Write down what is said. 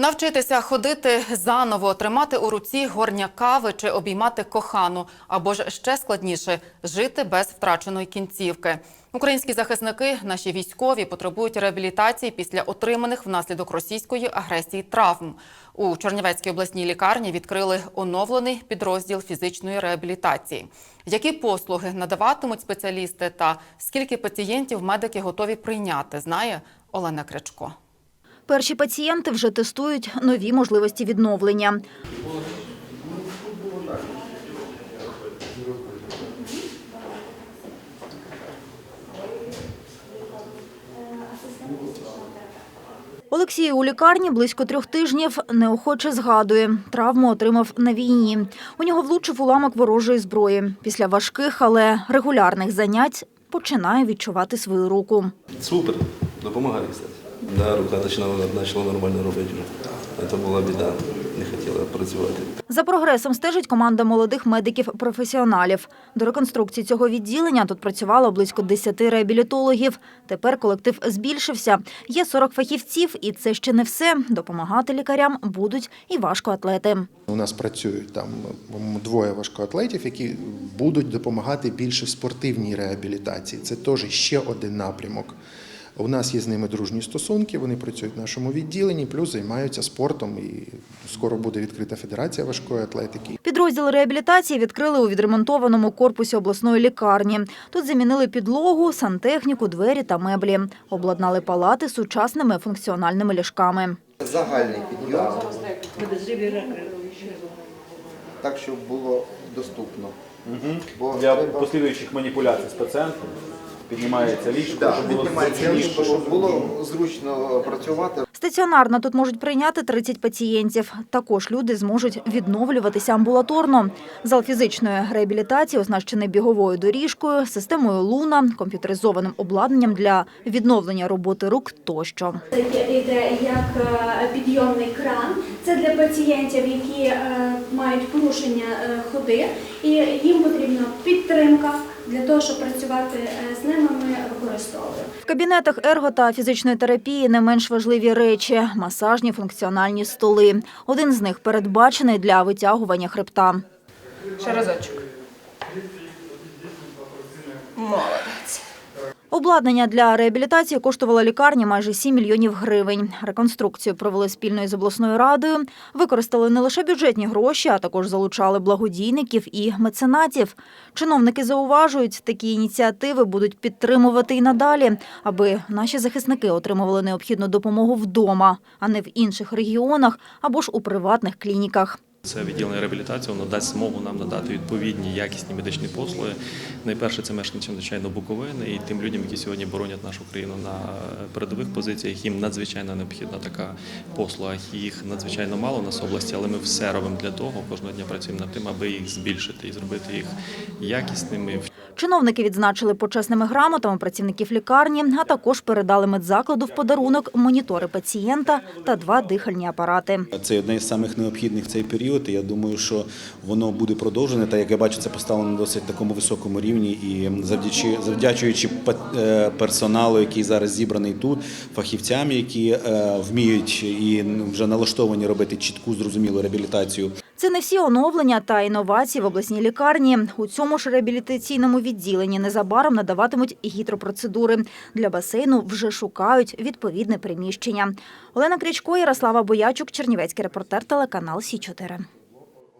Навчитися ходити заново, тримати у руці горня кави чи обіймати кохану, або ж ще складніше жити без втраченої кінцівки. Українські захисники, наші військові, потребують реабілітації після отриманих внаслідок російської агресії травм. У Чернівецькій обласній лікарні відкрили оновлений підрозділ фізичної реабілітації. Які послуги надаватимуть спеціалісти та скільки пацієнтів медики готові прийняти, знає Олена Крячко. Перші пацієнти вже тестують нові можливості відновлення. Олексій у лікарні близько трьох тижнів неохоче згадує. Травму отримав на війні. У нього влучив уламок ворожої зброї. Після важких, але регулярних занять починає відчувати свою руку. Супер, допомагає, кстати. Да, рука почала, почала нормально робити. Це була біда, не хотіла працювати. За прогресом стежить команда молодих медиків-професіоналів. До реконструкції цього відділення тут працювало близько 10 реабілітологів. Тепер колектив збільшився. Є 40 фахівців, і це ще не все. Допомагати лікарям будуть і важкоатлети. У нас працюють там двоє важкоатлетів, які будуть допомагати більше в спортивній реабілітації. Це теж ще один напрямок. У нас є з ними дружні стосунки, вони працюють в нашому відділенні, плюс займаються спортом. І скоро буде відкрита федерація важкої атлетики. Підрозділ реабілітації відкрили у відремонтованому корпусі обласної лікарні. Тут замінили підлогу, сантехніку, двері та меблі. Обладнали палати сучасними функціональними ліжками. Загальний підйом, так, щоб було доступно. Бо Для треба- послідуючих маніпуляцій з пацієнтом піднімається ліжко, Да, щоб було піднімається ліжко, щоб було зручно працювати. Стаціонарно тут можуть прийняти 30 пацієнтів. Також люди зможуть відновлюватися амбулаторно. Зал фізичної реабілітації оснащений біговою доріжкою, системою луна, комп'ютеризованим обладнанням для відновлення роботи рук тощо. Це йде як е, підйомний кран. Це для пацієнтів, які е, мають порушення е, ходи, і їм потрібна підтримка для того, щоб працювати е, з ними. Ми використовуємо. В кабінетах ерго та фізичної терапії не менш важливі речі – масажні функціональні столи. Один з них передбачений для витягування хребта. Ще разочок. Обладнання для реабілітації коштувало лікарні майже 7 мільйонів гривень. Реконструкцію провели спільно із обласною радою. Використали не лише бюджетні гроші, а також залучали благодійників і меценатів. Чиновники зауважують, такі ініціативи будуть підтримувати і надалі, аби наші захисники отримували необхідну допомогу вдома, а не в інших регіонах або ж у приватних клініках. Це відділення реабілітації, воно дасть змогу нам надати відповідні якісні медичні послуги. Найперше це мешканцям, звичайно, Буковини і тим людям, які сьогодні боронять нашу країну на передових позиціях. Їм надзвичайно необхідна така послуга. Їх надзвичайно мало в нас в області, але ми все робимо для того, кожного дня працюємо над тим, аби їх збільшити і зробити їх якісними. Чиновники відзначили почесними грамотами працівників лікарні, а також передали медзакладу в подарунок монітори пацієнта та два дихальні апарати. Це одне з самих необхідних в цей період. І Я думаю, що воно буде продовжене. Та як я бачу, це поставлено на досить такому високому рівні. І завдячуючи, завдячуючи е, персоналу, який зараз зібраний тут, фахівцям, які е, вміють і вже налаштовані робити чітку зрозумілу реабілітацію Це не всі оновлення та інновації в обласній лікарні. У цьому ж реабілітаційному відділенні незабаром надаватимуть гідропроцедури. Для басейну вже шукають відповідне приміщення. Олена Крічко, Ярослава Боячук, Чернівецький репортер, телеканал Сі 4